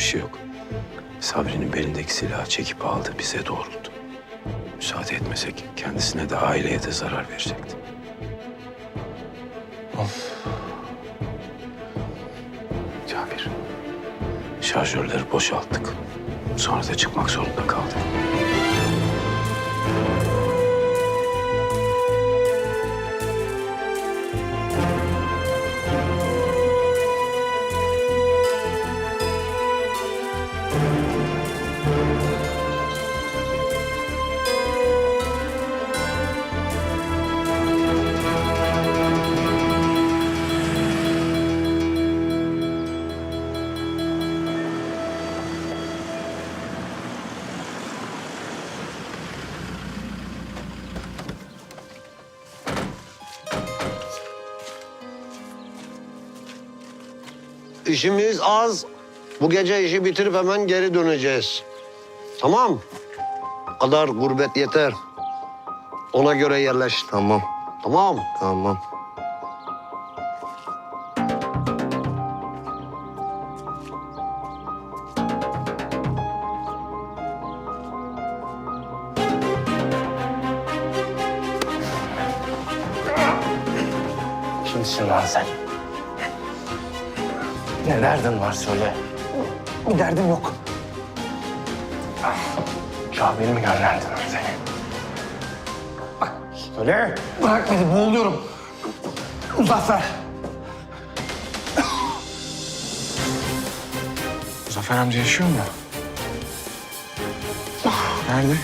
bir şey yok. Sabri'nin belindeki silahı çekip aldı, bize doğrulttu. Müsaade etmesek kendisine de aileye de zarar verecekti. Of. Cabir, şarjörleri boşalttık. Sonra da çıkmak zorunda kaldık. İşimiz az. Bu gece işi bitirip hemen geri döneceğiz. Tamam. Bu kadar gurbet yeter. Ona göre yerleş. Tamam, Tamam. tamam. Kimsin lan sen? Ne derdin var söyle. Bir derdim yok. Kabir mi gönderdi lan seni? Söyle. Bırak beni boğuluyorum. Muzaffer. Zafer amca yaşıyor mu? Nerede?